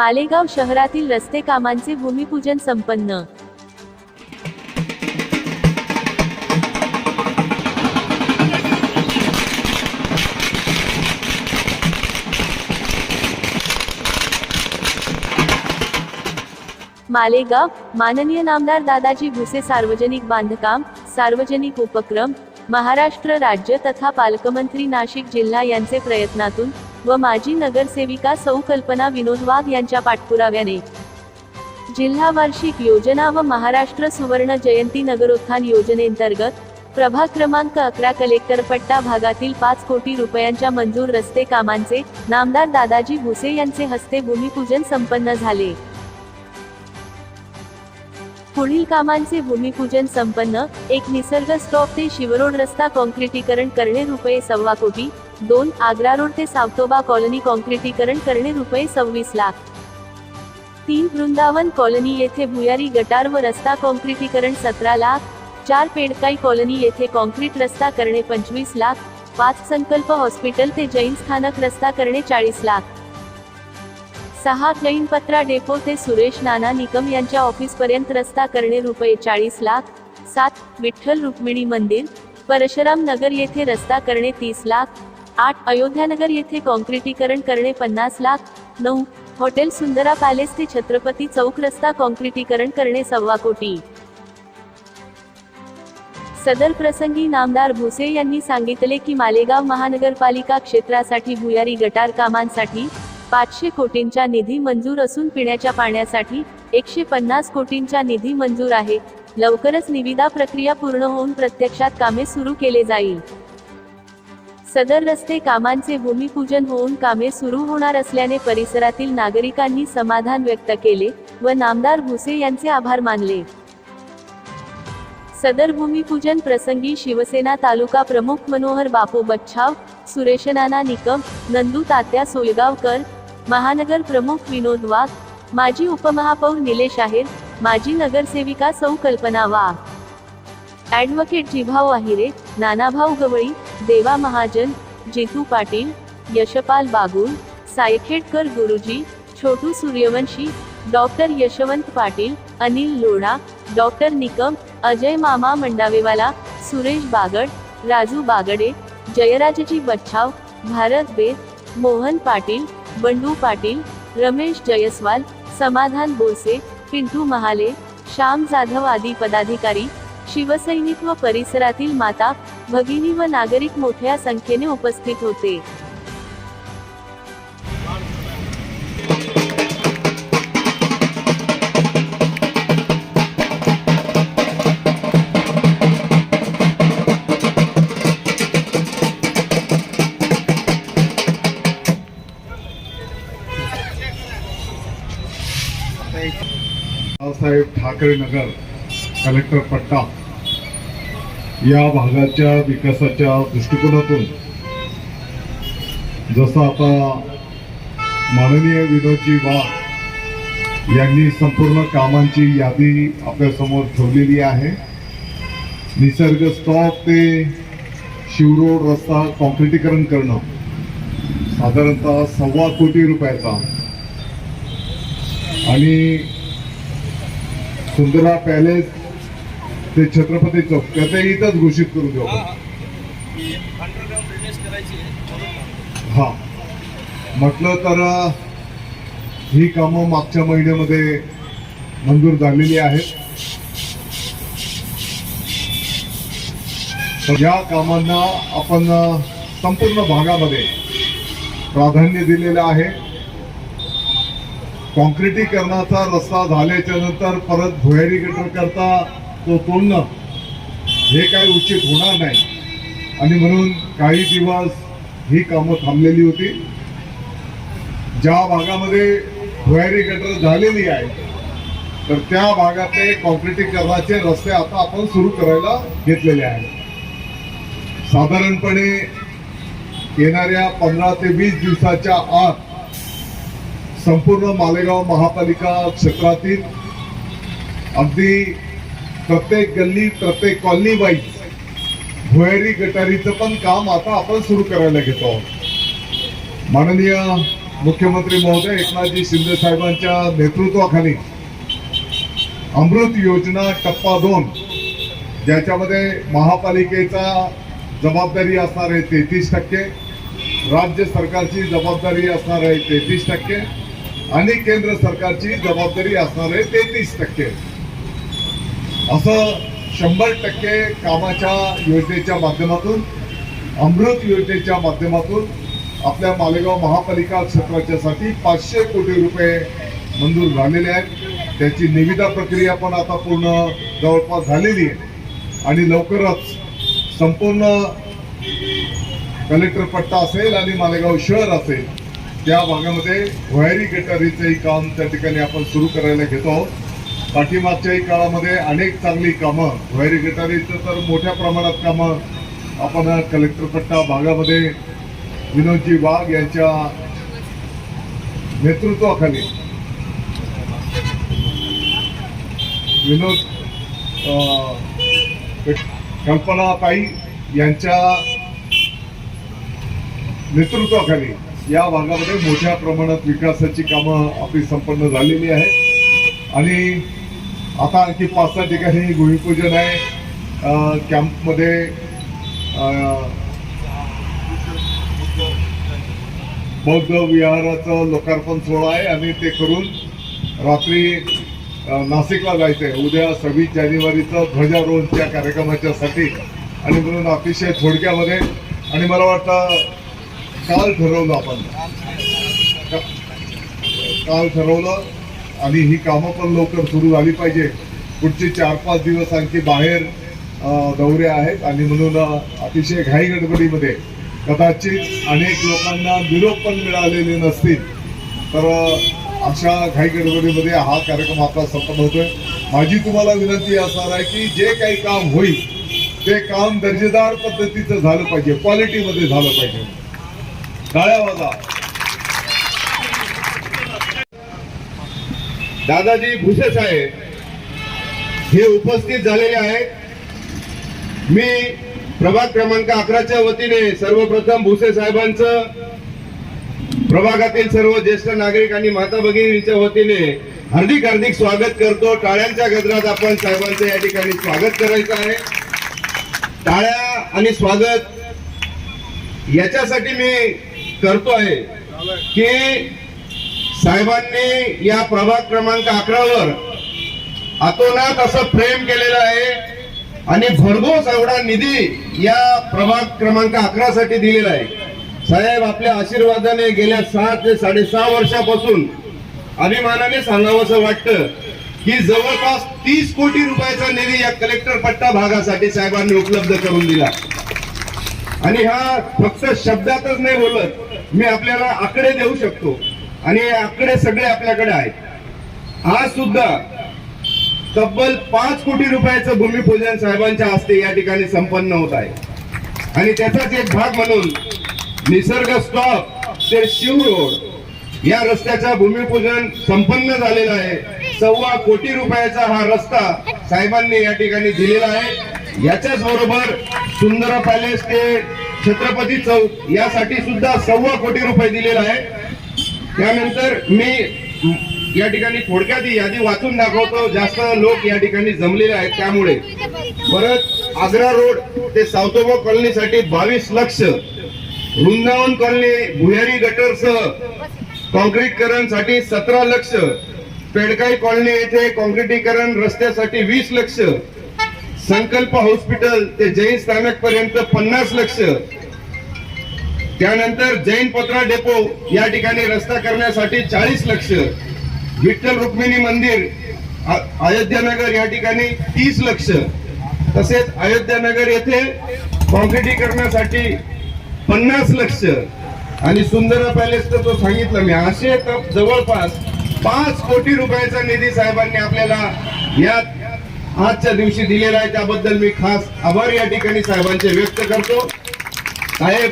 मालेगाव शहरातील रस्ते कामांचे भूमिपूजन संपन्न. मालेगाव माननीय नामदार दादाजी भुसे सार्वजनिक बांधकाम सार्वजनिक उपक्रम महाराष्ट्र राज्य तथा पालकमंत्री नाशिक जिल्हा यांचे प्रयत्नातून व माजी नगरसेविका सौ कल्पना विनोद वाघ यांच्या पाठपुराव्याने. जिल्हा वार्षिक योजना व महाराष्ट्र सुवर्ण जयंती नगरोत्थान योजनेअंतर्गत प्रभाग क्रमांक अकरा कलेक्टर पट्टा भागातील पाच कोटी रुपयांच्या मंजूर रस्ते कामांचे नामदार दादाजी भुसे यांचे हस्ते भूमिपूजन संपन्न झाले. पुढील कामांचे भूमिपूजन संपन्न एक निसर्ग स्टॉप ते शिवरोड रस्ता कॉन्क्रिटीकरण करणे रुपये सव्वा कोटी दोन आग्रा रोड ते सावतोबा कॉलनी कॉन्क्रिटीकरण करणे रुपये सव्वीस लाख. तीन वृंदावन कॉलनी येथे भुयारी गटार व रस्ता कॉन्क्रिटीकरण सतरा लाख. चार पेडकाई कॉलनी येथे कॉन्क्रीट रस्ता करणे पंचवीस लाख. पाच संकल्प हॉस्पिटल ते जैन स्थानक रस्ता करणे चाळीस लाख. सहा क्लैनपत्रा डेपो ते सुरेश नाना निकम यांच्या ऑफिस पर्यंत रस्ता करणे रुपये चाळीस लाख. सात विठ्ठल रुक्मिणी मंदिर. परशुराम नगर येथे रस्ता करणे तीस लाख. आठ अयोध्यानगर येथे कॉन्क्रिटीकरण करणे पन्नास लाख नऊ हॉटेल सुंदरा पॅलेस ते छत्रपती चौक रस्ता कॉन्क्रिटीकरण करणे सव्वा कोटी. सदर प्रसंगी नामदार भुसे यांनी सांगितले की मालेगाव महानगरपालिका क्षेत्रासाठी भुयारी गटार कामांसाठी पाचशे कोटींचा निधी मंजूर असून पिण्याच्या पाण्यासाठी एकशे पन्नास कोटींचा निधी मंजूर आहे. लवकरच निविदा प्रक्रिया पूर्ण होऊन प्रत्यक्षात कामे सुरू केले जाईल. सदर रस्ते कामांचे भूमिपूजन होऊन कामे सुरू होणार असल्याने परिसरातील नागरिकांनी समाधान व्यक्त केले व नामदार भुसे यांचे आभार मानले. सदर भूमिपूजन प्रसंगी शिवसेना तालुका प्रमुख मनोहर बापू बच्छाव सुरेश नाना निकम नंदू तात्या सोलगावकर महानगर प्रमुख विनोद वाघ माजी उपमहापौर निलेश आहेर माजी नगरसेविका सौ कल्पना वाघ. ॲडव्होकेट जिभाऊ आहिरे नानाभाऊ गवळी देवा महाजन जितू पाटील यशपाल बागुल सायखेडकर गुरुजी छोटू सूर्यवंशी डॉक्टर यशवंत पाटील अनिल लोढा डॉक्टर निकम अजय मामा मंडावेवाला सुरेश बागड राजू बागडे जयराजजी बच्छाव भारत बेद मोहन पाटील बंडू पाटील रमेश जयस्वाल समाधान बोरसे पिंटू महाले श्याम जाधव आदी पदाधिकारी शिवसैनिक व परिसरातील माता भगिनी व नागरिक मोठ्या संख्येने उपस्थित होते. बाळासाहेब ठाकरे नगर कलेक्टर पट्टा. या भागाच्या विकासाच्या दृष्टिकोनातून जसं आता माननीय विनोदजी वा यांनी संपूर्ण कामांची यादी आपल्यासमोर ठेवलेली आहे. निसर्ग स्टॉप ते शिवरोड रस्ता कॉन्क्रिटीकरण करणं साधारणतः सव्वा कोटी रुपयाचा. आणि सुंदरा पॅलेस ते छत्रपती चौक त्याचे इथंच घोषित करू देऊ. हा म्हटलं तर ही कामं मागच्या महिन्यामध्ये मंजूर झालेली आहेत. या कामांना आपण संपूर्ण भागामध्ये प्राधान्य दिलेलं आहे. कॉन्क्रिटीकरणाचा रस्ता झाल्याच्यानंतर परत भुयारी गटर करता तो तोडणं हे काही उचित होणार नाही. आणि म्हणून काही दिवस ही कामं थांबलेली होती. ज्या भागामध्ये भुयारी गटर झालेली आहे तर त्या भागातले कॉन्क्रिटीकरणाचे रस्ते आता आपण सुरू करायला घेतलेले आहेत. साधारणपणे येणाऱ्या पंधरा ते वीस दिवसाच्या आत संपूर्ण मालेगाव महापालिका क्षेत्रातील अगदी प्रत्येक गल्ली प्रत्येक कॉलनी वाईज भुयारी गटारीचं पण काम आता आपण सुरू करायला घेतो आहोत. माननीय मुख्यमंत्री महोदय एकनाथजी शिंदे साहेबांच्या नेतृत्वाखाली अमृत योजना टप्पा दोन ज्याच्यामध्ये महापालिकेचा जबाबदारी असणार आहे तेहतीस टक्के राज्य सरकारची जबाबदारी असणार आहे तेहतीस टक्के आणि केंद्र सरकारची जबाबदारी असणार आहे तेहतीस टक्के. असं शंभर टक्के कामाच्या योजनेच्या माध्यमातून अमृत योजनेच्या माध्यमातून आपल्या मालेगाव महापालिका क्षेत्राच्यासाठी पाचशे कोटी रुपये मंजूर झालेले आहेत. त्याची निविदा प्रक्रिया पण आता पूर्ण जवळपास झालेली आहे. आणि लवकरच संपूर्ण कलेक्टर पट्टा असेल आणि मालेगाव शहर असेल त्या भागामध्ये भुयारी गटारीचंही काम त्या ठिकाणी आपण सुरू करायला घेतो आहोत. पाठीमागच्याही काळामध्ये अनेक चांगली कामं भुयारी गटारीचं तर मोठ्या प्रमाणात कामं आपण कलेक्टरपट्टा भागामध्ये विनोदजी वाघ यांच्या नेतृत्वाखाली विनोद कल्पना काही यांच्या नेतृत्वाखाली या भागामध्ये मोठ्या प्रमाणात विकासाची कामं आपली संपन्न झालेली आहेत. आणि आता आणखी पाच सहा ठिकाणी भूमिपूजन आहे. कॅम्पमध्ये बौद्ध विहाराचं लोकार्पण सोहळा आहे आणि ते करून रात्री नाशिकला जायचं आहे उद्या सव्वीस जानेवारीचं ध्वजारोहणच्या कार्यक्रमाच्यासाठी आणि म्हणून अतिशय थोडक्यामध्ये आणि मला वाटतं काल ठरवलं आपण. काल ठरवलं आणि ही कामं पण लवकर सुरू झाली पाहिजे. पुढचे चार पाच दिवस आणखी बाहेर दौरे आहेत आणि म्हणून अतिशय घाई गडबडीमध्ये कदाचित अनेक लोकांना निरोप पण मिळालेले नसतील. तर अशा घाई गडबडीमध्ये हा कार्यक्रम आपला संपन्न होतोय. माझी तुम्हाला विनंती असणार आहे की जे काही काम होईल ते काम दर्जेदार पद्धतीचं झालं पाहिजे क्वालिटीमध्ये झालं पाहिजे. टाळ्या वाजा. दादाजी भुसे साहेब हे उपस्थित झालेले आहेत. मी प्रभाग क्रमांक अकराच्या वतीने सर्वप्रथम भुसे साहेबांचं प्रभागातील सर्व ज्येष्ठ नागरिक आणि माता भगिनींच्या वतीने हार्दिक हार्दिक स्वागत करतो. टाळ्यांच्या गजरात आपण साहेबांचं या ठिकाणी स्वागत करायचं आहे. टाळ्या आणि स्वागत याच्यासाठी मी करतो आहे की साहेबांनी या प्रभाग क्रमांक अकरावर अतोनात असं प्रेम केलेलं आहे आणि भरघोस एवढा निधी या प्रभाग क्रमांक अकरा साठी दिलेला आहे. साहेब आपल्या आशीर्वादाने गेल्या सहा ते साडेसहा वर्षापासून अभिमानाने सांगावंसं वाटतं की जवळपास तीस कोटी रुपयाचा निधी या कलेक्टर पट्टा भागासाठी साहेबांनी उपलब्ध करून दिला. आणि हा फक्त शब्दातच नाही बोलत मी आपल्याला आकडे देऊ शकतो. आणि आकडे सगळे आपल्याकडे आहेत. आज सुद्धा तब्बल पाच कोटी रुपयाचं भूमिपूजन साहेबांच्या हस्ते या ठिकाणी संपन्न होत आहे. आणि त्याचाच एक भाग म्हणून निसर्ग स्टॉप ते शिव रोड या रस्त्याचं भूमिपूजन संपन्न झालेलं आहे. सव्वा कोटी रुपयाचा हा रस्ता साहेबांनी या ठिकाणी दिलेला आहे. याच्याच बरोबर सुंदर पॅलेस ते छत्रपती चौक यासाठी सुद्धा सव्वा कोटी रुपये दिलेला आहे. त्यानंतर मी या ठिकाणी थोडक्यात ही यादी वाचून दाखवतो. जास्त लोक या ठिकाणी जमलेले आहेत त्यामुळे. परत आग्रा रोड ते सावतोबा कॉलनीसाठी बावीस लक्ष. वृंदावन कॉलनी भुयारी गटरसह कॉन्क्रीटकरणसाठी सतरा लक्ष. पेडकाई कॉलनी येथे काँक्रीटीकरण रस्त्यासाठी वीस लक्ष. संकल्प हॉस्पिटल ते जैन स्थानक पर्यंत पन्नास लक्ष. त्यानंतर जैन पत्रा डेपो या ठिकाणी रस्ता करण्यासाठी चाळीस लक्ष. विठ्ठल रुक्मिणी मंदिर अयोध्यानगर या ठिकाणी तीस लक्ष. तसेच अयोध्यानगर येथे कॉन्क्रिटीकरणासाठी पन्नास लक्ष. आणि सुंदरा पॅलेस तर तो सांगितलं मी असे तर जवळपास पाच कोटी रुपयाचा निधी साहेबांनी आपल्याला या आजच्या दिवशी दिलेला आहे. त्याबद्दल मी खास आभार या ठिकाणी साहेबांचे व्यक्त करतो. साहेब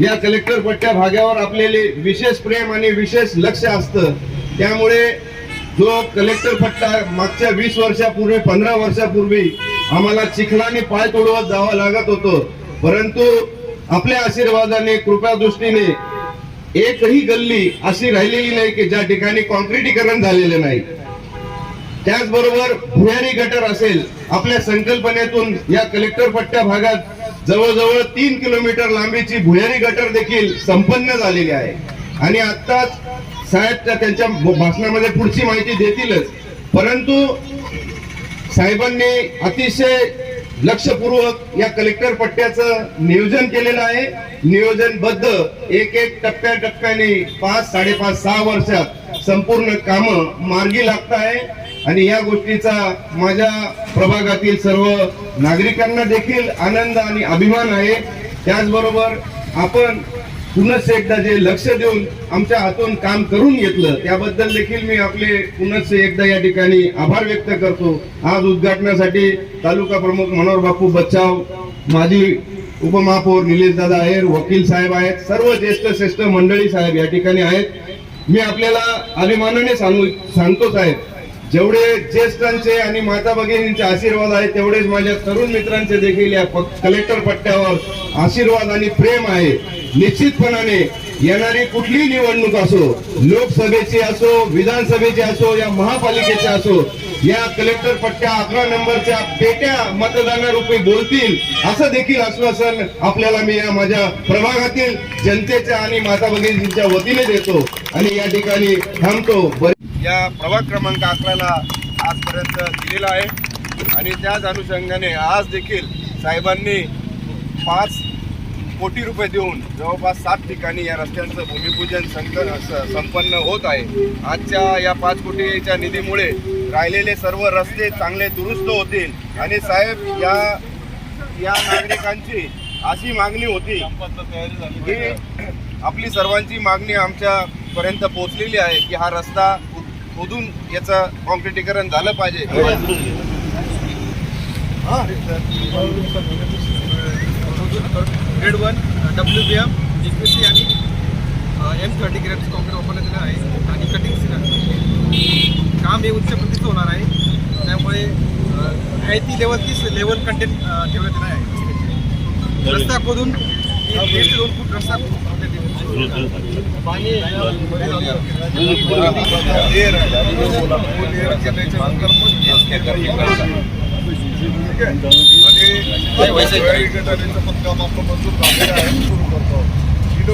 या कलेक्टर पट्ट्या भागावर आपलेले विशेष प्रेम आणि विशेष लक्ष असतं. त्यामुळे जो कलेक्टर पट्टा मागच्या वीस वर्षापूर्वी पंधरा वर्षापूर्वी आम्हाला चिखलाने पाय तोडवत जावं लागत होतं. परंतु आपल्या आशीर्वादाने कृपा दृष्टीने एकही गल्ली अशी राहिलेली नाही की ज्या ठिकाणी कॉन्क्रिटीकरण झालेलं नाही. त्याचबरोबर भुयारी गटर असेल आपल्या संकल्पनेतून या कलेक्टर पट्ट्या भागात जवळजवळ तीन किलोमीटर लांबीची भुयारी गटर देखील संपन्न झालेली आहे. आणि आत्ताच साहेब त्यांच्या भाषणामध्ये पुढची माहिती देतीलच. परंतु साहेबांनी अतिशय लक्षपूर्वक या कलेक्टर पट्ट्याचं नियोजन केलेलं आहे. नियोजनबद्ध एक एक टप्प्या टप्प्याने पाच साडेपाच सहा वर्षात संपूर्ण कामं मार्गी लागत आहे आणि या गोष्टीचा माझ्या प्रभागातील सर्व नागरिकांना देखील आनंद आणि अभिमान आहे. त्याचबरोबर आपण पुनश्च एकदा जे लक्ष देऊन आमच्या हातून काम करून घेतलं त्याबद्दल देखील मी आपले पुनश्च एकदा या ठिकाणी आभार व्यक्त करतो. आज उद्घाटनासाठी तालुका प्रमुख मनोहर बापू बच्चाव माजी उपमहापौर निलेश दादा आहेर वकील साहेब आहेत सर्व ज्येष्ठ श्रेष्ठ मंडळी साहेब या ठिकाणी आहेत. मी आपल्याला अभिमानाने सांगू सांगतो साहेब जेवढे ज्येष्ठांचे आणि माता भगिनींचे आशीर्वाद आहेत तेवढेच माझ्या तरुण मित्रांचे देखील या कलेक्टर पट्ट्यावर आशीर्वाद आणि प्रेम आहे. निश्चितपणाने येणारी कुठलीही निवडणूक असो लोकसभेची असो विधानसभेची असो या महापालिकेची असो या कलेक्टर पट्ट्या अकरा नंबरच्या पेट्या मतदानारूपी बोलतील असं देखील आश्वासन आपल्याला मी या माझ्या प्रभागातील जनतेच्या आणि माता भगिनींच्या वतीने देतो आणि या ठिकाणी थांबतो. या प्रभाग क्रमांक अकराला आजपर्यंत दिलेला आहे. आणि त्याच अनुषंगाने आज देखील साहेबांनी पाच कोटी रुपये देऊन जवळपास सात ठिकाणी या रस्त्यांचं भूमिपूजन संक संपन्न होत आहे. आजच्या या पाच कोटीच्या निधीमुळे राहिलेले सर्व रस्ते चांगले दुरुस्त होतील. आणि साहेब या या नागरिकांची अशी मागणी होती की आपली सर्वांची मागणी आमच्यापर्यंत पोहोचलेली आहे की हा रस्ता खोदून याचं कॉन्क्रिटीकरण झालं पाहिजे. Grade one W B M C आणि एम थर्टी ग्रेड कॉन्क्रीट वापरण्यात आहे. आणि कटिंग काम हे उच्च प्रतीचं होणार आहे. त्यामुळे आय टी लेवल तीच लेवल कंटेंट ठेवण्यात येणार आहे. रस्ता खोदून ते दोन फूट रस्ता.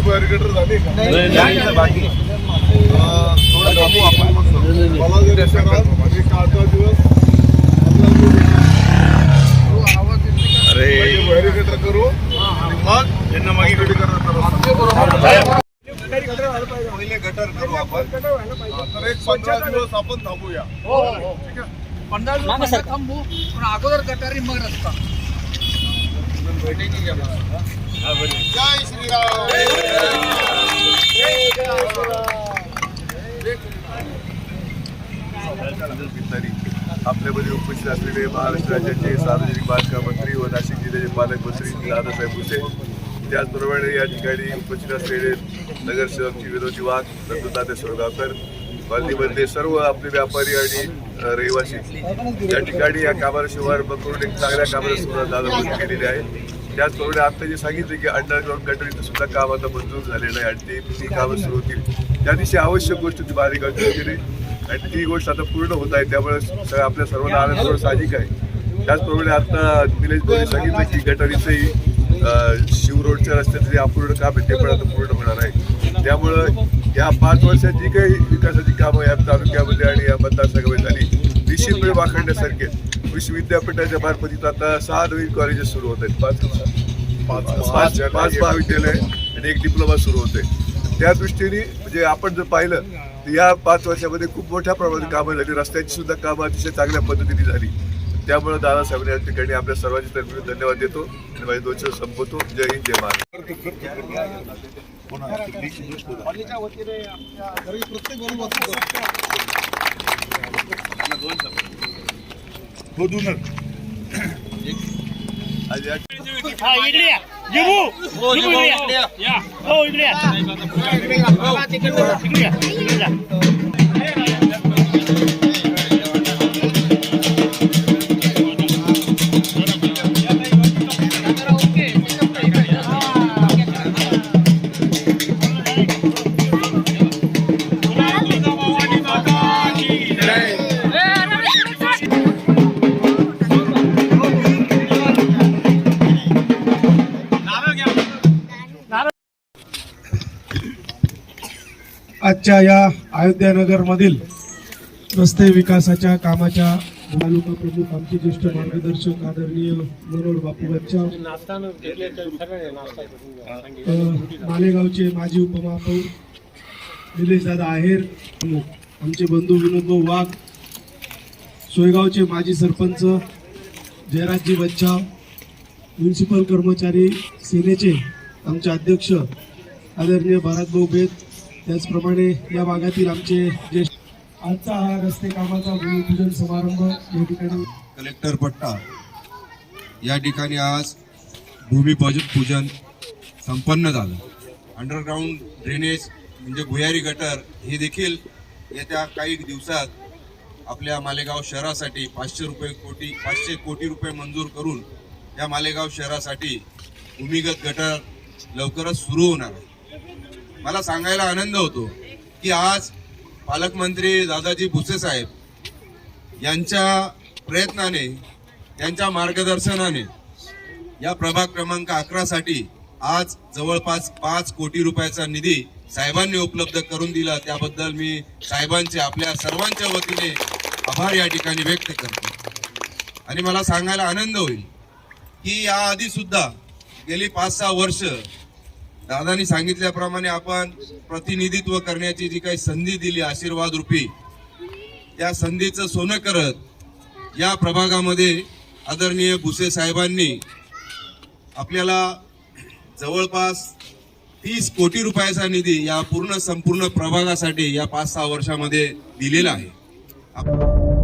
बॅरिकेटर झाले का बाकी. आपण बॅरिकेटर गटर करू आपण तर एक पंधरा दिवस आपण थांबूया पंधरा दिवस थांबू पण अगोदर गटारी मग रस्ता जय श्रीराम. आपल्यामध्ये उपस्थित असलेले महाराष्ट्र राज्याचे सार्वजनिक बांधकाम मंत्री व नाशिक जिल्ह्याचे पालकमंत्री दादासाहेब भुसे त्याचप्रमाणे या ठिकाणी उपस्थित असलेले नगरसेवक विरोधी वाघ नंदुताते सोळगावकर कॉलनीमधले सर्व आपले व्यापारी आणि रहिवासी. या ठिकाणी या कामाला शुभारंभ करून एक चांगल्या कामाला सुरुवात दादा केलेली आहे त्याचप्रमाणे आता जे सांगितले की अंडरग्राऊंड गटरीचं सुद्धा काम आता मंजूर झालेलं आहे आणि ते ती कामं सुरू होतील. त्या दिवशी आवश्यक गोष्ट ती बारीक केली. आणि ती गोष्ट आता पूर्ण होत आहे त्यामुळे आपल्या सर्वांना आनंद होणं साहजिक आहे. त्याचप्रमाणे आता निलेश भाऊने सांगितलं की गटारीचंही शिव रोडच्या रस्त्याचं जे अपूर्ण काम आहे ते पण आता पूर्ण होणार आहे. त्यामुळं या पाच वर्षात जी काही विकासाची कामं या तालुक्यामध्ये आणि या मतदारसंघामध्ये झाली. निश्चितपणे वाखडण्यासारखे आहेत. कृषी विद्यापीठाच्या मार्फतीत आता सहा नवीन कॉलेजेस सुरू होत आहेत. पाच पाच पाच महाविद्यालय आणि एक डिप्लोमा सुरू होते. त्या दृष्टीने म्हणजे आपण जर पाहिलं या पाच वर्षामध्ये खूप मोठ्या प्रमाणात कामं झाली. रस्त्यांची सुद्धा कामं अतिशय चांगल्या पद्धतीने झाली. त्यामुळे दादासाहेबांनी या ठिकाणी आपल्या सर्वांच्या तर्फे धन्यवाद देतो आणि माझे दोन शब्द संपवतो. जय हिंद जय महाराष्ट्र. आज या. जिबू जिबू इकडे या हो इकडे या तिकडे या आजच्या या अयोध्यानगरमधील रस्ते विकासाच्या कामाच्या तालुका प्रमुख आमचे ज्येष्ठ मार्गदर्शक आदरणीय मनोहर बापू बच्चा मालेगावचे माजी उपमहापौर निलेशदादा आहेर प्रमुख आमचे बंधू विनोदभाऊ वाघ सोयगावचे माजी सरपंच जयराजजी बच्चा म्युन्सिपल कर्मचारी सेनेचे आमचे अध्यक्ष आदरणीय भारतभाऊ बेद त्याचप्रमाणे या भागातील आमचे ज्येष्ठ आजचा हा रस्ते कामाचा भूमिपूजन समारंभ या ठिकाणी कलेक्टर पट्टा या ठिकाणी आज भूमिपूजन पूजन संपन्न झालं. अंडरग्राऊंड ड्रेनेज म्हणजे भुयारी गटर हे देखील येत्या काही दिवसात आपल्या मालेगाव शहरासाठी पाचशे रुपये कोटी पाचशे कोटी रुपये मंजूर करून या मालेगाव शहरासाठी भूमिगत गटर लवकरच सुरू होणार आहे. मला सांगायला आनंद होतो की आज पालकमंत्री दादाजी भुसे साहेब यांच्या प्रयत्नाने त्यांच्या मार्गदर्शनाने या प्रभाग क्रमांक अकरा साठी आज जवळपास पाच कोटी रुपयाचा निधी साहेबांनी उपलब्ध करून दिला. त्याबद्दल मी साहेबांचे आपल्या सर्वांच्या वतीने आभार या ठिकाणी व्यक्त करतो. आणि मला सांगायला आनंद होईल की या आधी सुद्धा गेली पाच सहा वर्ष दादानी सांगितल्याप्रमाणे आपण प्रतिनिधित्व करण्याची जी काही संधी दिली आशीर्वाद रूपी त्या संधीचं सोनं करत या प्रभागामध्ये आदरणीय भुसे साहेबांनी आपल्याला जवळपास तीस कोटी रुपयाचा निधी या पूर्ण संपूर्ण प्रभागासाठी या पाच सहा वर्षामध्ये दिलेला आहे. आप-